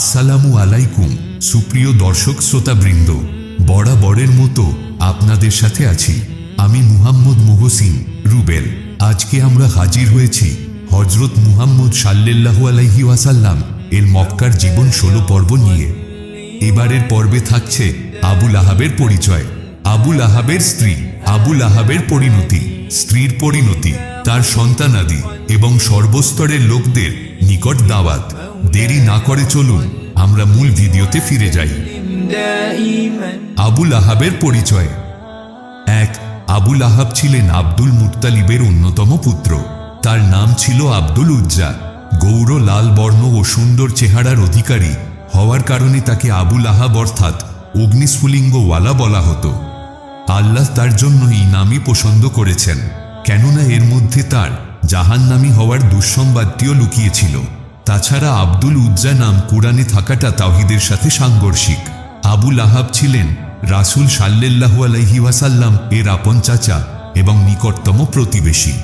আসসালামু আলাইকুম, সুপ্রিয় দর্শক শ্রোতাবৃন্দ। বরাবরের মতো আপনাদের সাথে আছি। আমি মুহাম্মদ মুহসিন রুবেল। আজকে আমরা হাজির হয়েছি হজরত মুহাম্মদ সাল্লাল্লাহু আলাইহি ওয়াসাল্লাম এর মক্কার জীবন ষোলো পর্ব নিয়ে। এবারের পর্বে থাকছে আবুল আহাবের পরিচয়। আবুল আহাবের স্ত্রী আবুল আহাবের পরিণতি, স্ত্রীর পরিণতি, তার সন্তানাদি এবং সর্বস্তরের লোকদের নিকট দাওয়াত। দেরি না করে চলুন, আমরা মূল ভিডিওতে ফিরে যাই। আবুল আহাবের পরিচয়। এক, আবুল আহাব ছিলেন আব্দুল মুক্তালিবের অন্যতম পুত্র। তার নাম ছিল আব্দুল উজ্জা গৌর, লাল বর্ণ ও সুন্দর চেহারার অধিকারী। হওয়ার কারণে তাকে আবুল আহাব অর্থাৎ অগ্নিস্ফুলিঙ্গওয়ালা বলা হতো। আল্লাহ তার জন্য এই নামই পছন্দ করেছেন। কেননা এর মধ্যে তার জাহান্নামী হওয়ার দুঃসংবাদটিও লুকিয়েছিল। তাছাড়া আব্দুল উজ্জা নাম কোরআনে থাকাটা তাহিদের সাথে সাংঘর্ষিক। আবুল আহাব ছিলেন রাসুল সাল্লাল্লাহু আলাইহি ওয়াসাল্লাম এর আপন চাচা এবং নিকটতম প্রতিবেশী।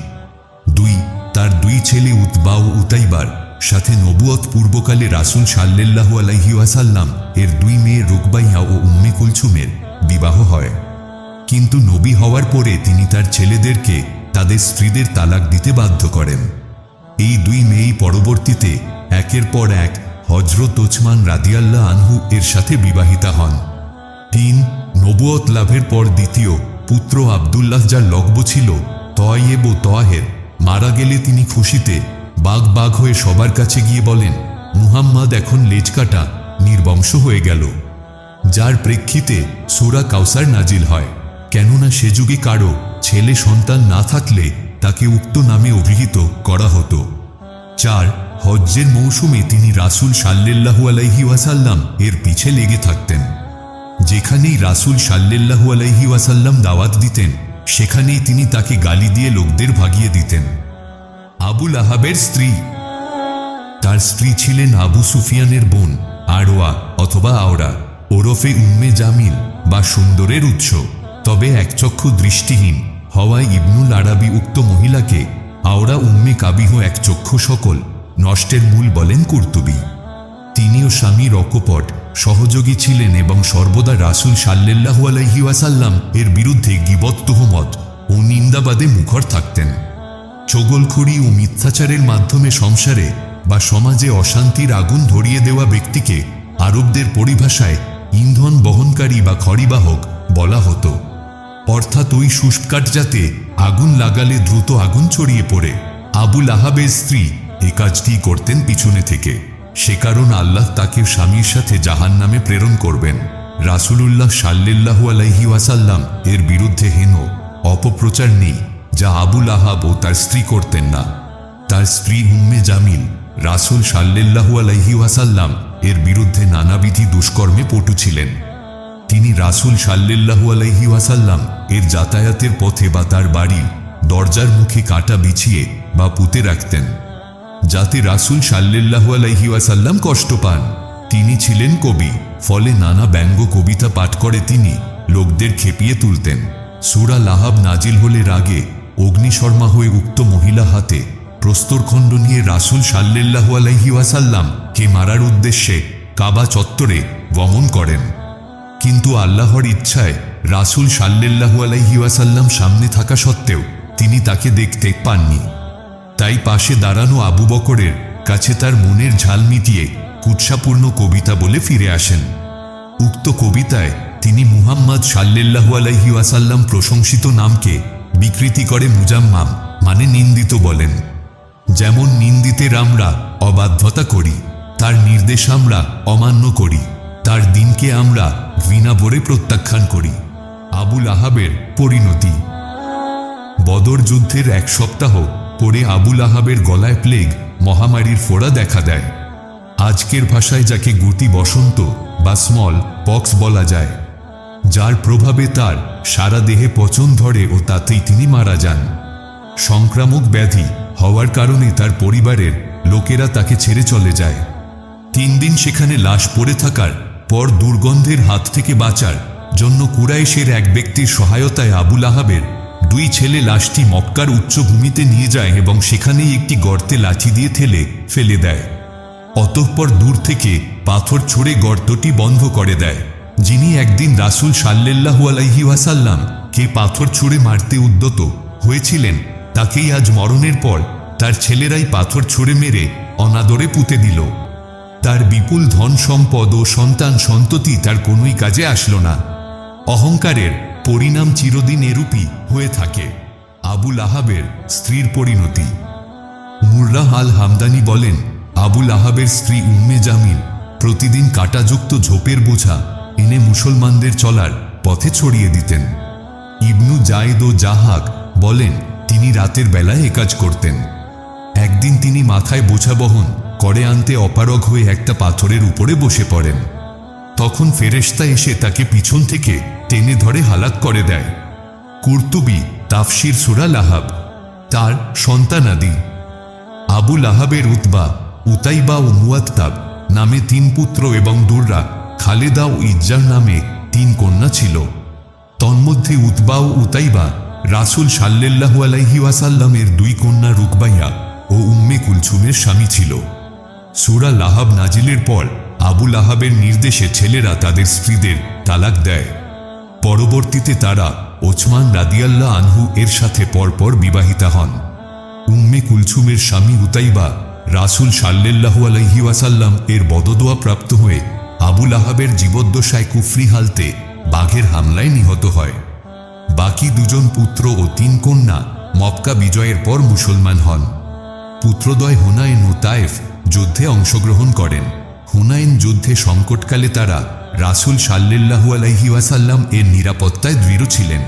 দুই, তার দুই ছেলে উতবা ও উতাইবার, সাথে নবুয়ত পূর্বকালে রাসুল সাল্লাল্লাহু আলাইহি ওয়াসাল্লাম এর দুই মেয়ে রুকবাইয়া ও উম্মে কুলছুমের বিবাহ হয়। কিন্তু নবী হওয়ার পরে তিনি তার ছেলেদেরকে তাদের স্ত্রীদের তালাক দিতে বাধ্য করেন। এই দুই মেয়েই পরবর্তীতে একের পর এক হজরত ওসমান রাদিয়াল্লাহ আনহু এর সাথে বিবাহিতা হন। তিন নবুয়ত লাভের পর দ্বিতীয় পুত্র আবদুল্লাহ যার লগ্ব ছিল তয়েব ও তহের, মারা গেলে তিনি খুশিতে বাঘ বাঘ হয়ে সবার কাছে গিয়ে বলেন, মুহাম্মদ, এখন লেজকাটা নির্বংশ হয়ে গেল। যার প্রেক্ষিতে সুরা কাউসার নাজিল হয়। কেননা সে যুগে কারও ছেলে সন্তান না থাকলে তাকে উক্ত নামে অভিহিত করা হতো। চার, হজ্জের মৌসুমে তিনি রাসুল সাল্লাল্লাহু আলাইহি ওয়াসাল্লাম এর পিছে লেগে থাকতেন। যেখানেই রাসুল সাল্লাল্লাহু আলাইহি ওয়াসাল্লাম দাওয়াত দিতেন, সেখানেই তিনি তাকে গালি দিয়ে লোকদের ভাগিয়ে দিতেন। আবুল আহাবের স্ত্রী, তার স্ত্রী ছিলেন আবু সুফিয়ানের বোন আড়োয়া অথবা আওড়া ওরফে উম্মে জামিল বা সুন্দরের উৎস। তবে একচক্ষু দৃষ্টিহীন। হওয়ায় ইবনুল আরাবি উক্ত মহিলাকে আওড়া উম্মে কাবিহ এক চক্ষু সকল, নষ্টের মূল বলেন কুর্তুবি। তিনিও স্বামীর অকপট সহযোগী ছিলেন এবং সর্বদা রাসুল সাল্লাল্লাহু আলাইহি ওয়াসাল্লাম এর বিরুদ্ধে গিবত তুহমত ও নিন্দাবাদে মুখর থাকতেন। চগলখড়ি ও মিথ্যাচারের মাধ্যমে সংসারে বা সমাজে অশান্তির আগুন ধরিয়ে দেওয়া ব্যক্তিকে আরবদের পরিভাষায় ইন্ধন বহনকারী বা খড়িবাহক বলা হতো। অর্থাৎ ওই শুষ্কাট যাতে আগুন লাগালে দ্রুত আগুন ছড়িয়ে পড়ে। আবুল আহাবের স্ত্রী এ কাজটি করতেন পিছনে থেকে। সে কারণ আল্লাহ তাকে স্বামীর সাথে জাহান নামে প্রেরণ করবেন। রাসুলুল্লাহ সাল্লাল্লাহু আলাইহি ওয়াসাল্লাম এর বিরুদ্ধে হেন অপপ্রচার নেই, যা আবুল আহাব ও তার স্ত্রী করতেন না। তার স্ত্রী উম্মে জামিল, রাসুল সাল্লাল্লাহু আলাইহি ওয়াসাল্লাম এর বিরুদ্ধে নানাবিধি দুষ্কর্মে পটু ছিলেন। তিনি রাসুল সাল্লাল্লাহু আলাইহি ওয়াসাল্লাম এর যাতায়াতের পথে বা তার বাড়ি দরজার মুখে কাটা বিছিয়ে বা পুঁতে রাখতেন। যাতে রাসুল সাল্লাল্লাহু আলাইহি ওয়াসাল্লাম কষ্ট পান। তিনি ছিলেন কবি, ফলে নানা ব্যঙ্গ কবিতা পাঠ করে তিনি লোকদের খেপিয়ে তুলতেন। সুরা লাহাব নাজিল হলে রাগে অগ্নিশর্মা হয়ে উক্ত মহিলা হাতে প্রস্তরখণ্ড নিয়ে রাসুল সাল্লাল্লাহু আলাইহি ওয়াসাল্লাম কে মারার উদ্দেশ্যে কাবা চত্বরে গমন করেন। কিন্তু আল্লাহর ইচ্ছায় রাসুল সাল্লাল্লাহু আলাইহি ওয়াসাল্লাম সামনে থাকা সত্ত্বেও তিনি তাকে দেখতে পাননি। তাই পাশে দাঁড়ানো আবু বকরের কাছে তার মনের ঝাল মিটিয়ে কুৎসাপূর্ণ কবিতা বলে ফিরে আসেন। উক্ত কবিতায় তিনি মুহাম্মদ সাল্লাল্লাহু আলাইহি ওয়াসাল্লাম প্রশংসিত নামকে বিকৃতি করে মুজাম্মাম মানে নিন্দিত বলেন। যেমন নিন্দিতের আমরা অবাধ্যতা করি, তার নির্দেশ আমরা অমান্য করি। তার দিনকে আমরা ঘৃণা ভরে প্রত্যাখ্যান করি। আবুল আহাবের পরিণতি। বদর যুদ্ধের এক সপ্তাহ পরে আবুল আহাবের গলায় প্লেগ মহামারীর ফোড়া দেখা দেয়। আজকের ভাষায় যাকে গুটি বসন্ত বা স্মল পক্স বলা যায়, যার প্রভাবে তার সারা দেহে পচন ধরে ও তাতেই তিনি মারা যান। সংক্রামক ব্যাধি হওয়ার কারণে তার পরিবারের লোকেরা তাকে ছেড়ে চলে যায়। তিন দিন সেখানে লাশ পড়ে থাকার পর দুর্গন্ধের হাত থেকে বাঁচার জন্য কুরাইশের এক ব্যক্তির সহায়তায় আবুল আহাবের দুই ছেলে লাশটি মক্কার উচ্চভূমিতে নিয়ে যায় এবং সেখানেই একটি গর্তে লাঠি দিয়ে ঠেলে ফেলে দেয়। অতঃপর দূর থেকে পাথর ছুঁড়ে গর্তটি বন্ধ করে দেয়। যিনি একদিন রাসূল সাল্লাল্লাহু আলাইহি ওয়াসাল্লাম কে পাথর ছুঁড়ে মারতে উদ্যত হয়েছিলেন, তাকেই আজ মরণের পর তার ছেলেরাই পাথর ছুঁড়ে মেরে অনাদরে পুঁতে দিল। তার বিপুল ধন সম্পদ ও সন্তান সন্ততি তার কোনোই কাজে আসলো না। অহংকারের পরিণাম চিরদিন এরূপই হয়ে থাকে। আবুল আহাবের স্ত্রীর পরিণতি। মুর্রাহ আল হামদানি বলেন, আবুল আহাবের স্ত্রী উম্মে জামিল প্রতিদিন কাটাযুক্ত ঝোপের বোঝা এনে মুসলমানদের চলার পথে ছড়িয়ে দিতেন। ইবনু জায়েদ ও জাহাক বলেন, তিনি রাতের বেলায় এ কাজ করতেন। একদিন তিনি মাথায় বোঝা বহন করে আনতে অপারগ হয়ে একটা পাথরের উপরে বসে পড়েন। তখন ফেরেশতা এসে তাকে পিছন থেকে টেনে ধরে হালাত করে দেয়। কুর্তুবি, তাফসির সুরা লাহাব, তার সন্তানাদি আবু লাহাবের উতবা, উতাইবা ও মুয়াত্তাব নামে তিন পুত্র এবং দুর্রা, খালেদা ও ইজ্জার নামে তিন কন্যা ছিল। তন্মধ্যে উতবা ও উতাইবা রাসুল সাল্লাল্লাহু আলাইহি ওয়াসাল্লামের দুই কন্যা রুকবাইয়া ও উম্মে কুলছুমের স্বামী ছিল। সুরা লাহাব নাজিলের পর আবু লাহাবের নির্দেশে ছেলেরা তাদের স্ত্রীদের তালাক দেয়। পরবর্তীতে তারা ওছমান রাদিয়াল্লাহ আনহু এর সাথে পরপর বিবাহিতা হন। উম্মে কুলছুমের স্বামী উতাইবা রাসুল সাল্লাল্লাহু আলাইহি ওয়াসাল্লাম এর বদদোয়া প্রাপ্ত হয়ে আবুল আহাবের জীবদ্দশায় কুফরি হালতে বাঘের হামলায় নিহত হয়। বাকি দুজন পুত্র ও তিন কন্যা মক্কা বিজয়ের পর মুসলমান হন। পুত্রদয় হুনায়ন ও তায়েফ যুদ্ধে অংশগ্রহণ করেন। হুনাইন যুদ্ধে সংকটকালে তারা রাসুল সাল্লাল্লাহু আলাইহি ওয়াসাল্লাম এর নিরাপত্তায় দৃঢ় ছিলেন।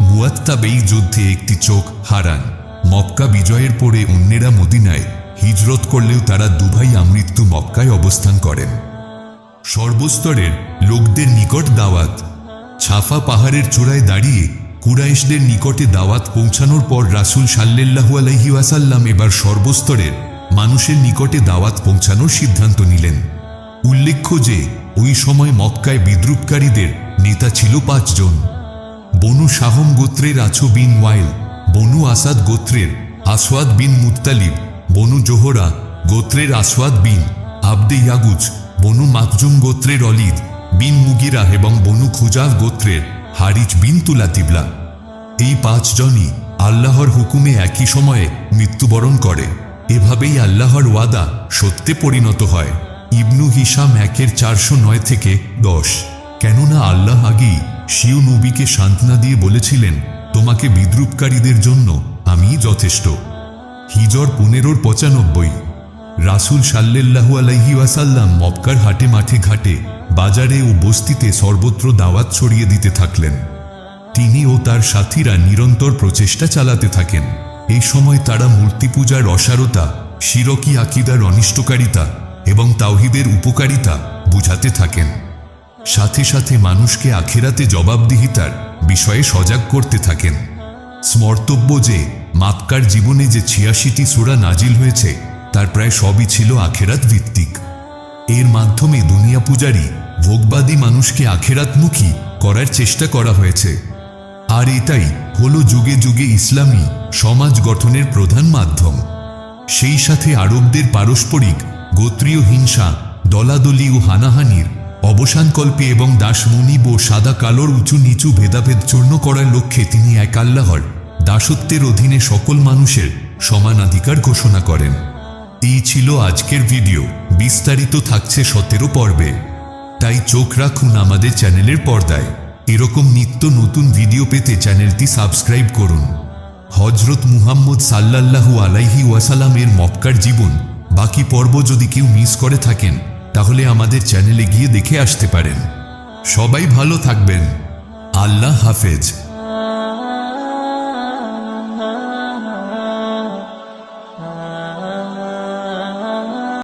মুয়াত্তাব যুদ্ধে একটি চোখ হারান। মক্কা বিজয়ের পরে অন্যেরা মদিনায় হিজরত করলেও তারা দুভাই আমৃত্যু মক্কায় অবস্থান করেন। সর্বস্তরের লোকদের নিকট দাওয়াত। ছাফা পাহাড়ের চূড়ায় দাঁড়িয়ে কুরাইশদের নিকটে দাওয়াত পৌঁছানোর পর রাসুল সাল্লাল্লাহু আলাইহি ওয়াসাল্লাম এবার সর্বস্তরের মানুষের নিকটে দাওয়াত পৌঁছানোর সিদ্ধান্ত নিলেন। উল্লেখ্য যে, ওই সময় মক্কায় বিদ্রুপকারীদের নেতা ছিল পাঁচজন। বনু শাহম গোত্রের আছো বিন ওয়াইল, বনু আসাদ গোত্রের আসওয়াদ বিন মুত্তালিব, বনু জোহরা গোত্রের আসওয়াদ বিন আবদে ইয়াগুজ, বনু মাকজুম গোত্রের অলিদ বিন মুগিরা এবং বনু খুজাভ গোত্রের হারিজ বিন তুলাতিবলা। এই পাঁচজনই আল্লাহর হুকুমে একই সময়ে মৃত্যুবরণ করে। এভাবেই আল্লাহর ওয়াদা সত্যে পরিণত হয়। ইবনু হিসাম একের চারশো নয় থেকে দশ। কেননা আল্লাহ আগেই শিও নবীকে সান্ত্বনা দিয়ে বলেছিলেন, তোমাকে বিদ্রুপকারীদের জন্য আমি যথেষ্ট। হিজর পনেরোর পঁচানব্বই। রাসুল সাল্লাল্লাহু আলাইহি ওয়াসাল্লাম মক্কার হাটে মাঠে ঘাটে বাজারে ও বস্তিতে সর্বত্র দাওয়াত ছড়িয়ে দিতে থাকলেন। তিনি ও তার সাথীরা নিরন্তর প্রচেষ্টা চালাতে থাকেন। এই সময় তারা মূর্তি পূজার অসারতা, শিরকি আকিদার অনিষ্টকারিতা এবং তাওহিদের উপকারিতা বুঝাতে থাকেন। সাথে সাথে মানুষকে আখেরাতে জবাবদিহিতার বিষয়ে সজাগ করতে থাকেন। স্মর্তব্য যে মাক্কার জীবনে যে ছিয়াশিটি সুরা নাজিল হয়েছে, তার প্রায় সবই ছিল আখেরাত ভিত্তিক। এর মাধ্যমে দুনিয়া পূজারী ভোগবাদী মানুষকে আখেরাতমুখী করার চেষ্টা করা হয়েছে। আর এটাই হলো যুগে যুগে ইসলামী সমাজ গঠনের প্রধান মাধ্যম। সেই সাথে আরবদের পারস্পরিক গোত্রীয় হিংসা, দলাদলি ও হানাহানির অবসানকল্পে এবং দাসমনিব ও সাদা কালোর উঁচু নিচু ভেদাভেদ চূর্ণ করার লক্ষ্যে তিনি এক আল্লাহর দাসত্বের অধীনে সকল মানুষের সমানাধিকার ঘোষণা করেন। এই ছিল আজকের ভিডিও। বিস্তারিত থাকছে সতেরো পর্বে। তাই চোখ রাখুন আমাদের চ্যানেলের পর্দায়। এরকম নিত্য নতুন ভিডিও পেতে চ্যানেলটি সাবস্ক্রাইব করুন। হজরত মুহাম্মদ সাল্লাল্লাহু আলাইহি ওয়াসালামের মক্কার জীবন। বাকি পর্ব যদি কেউ মিস করে থাকেন, তাহলে আমাদের চ্যানেলে গিয়ে দেখে আসতে পারেন। সবাই ভালো থাকবেন। আল্লাহ হাফেজ।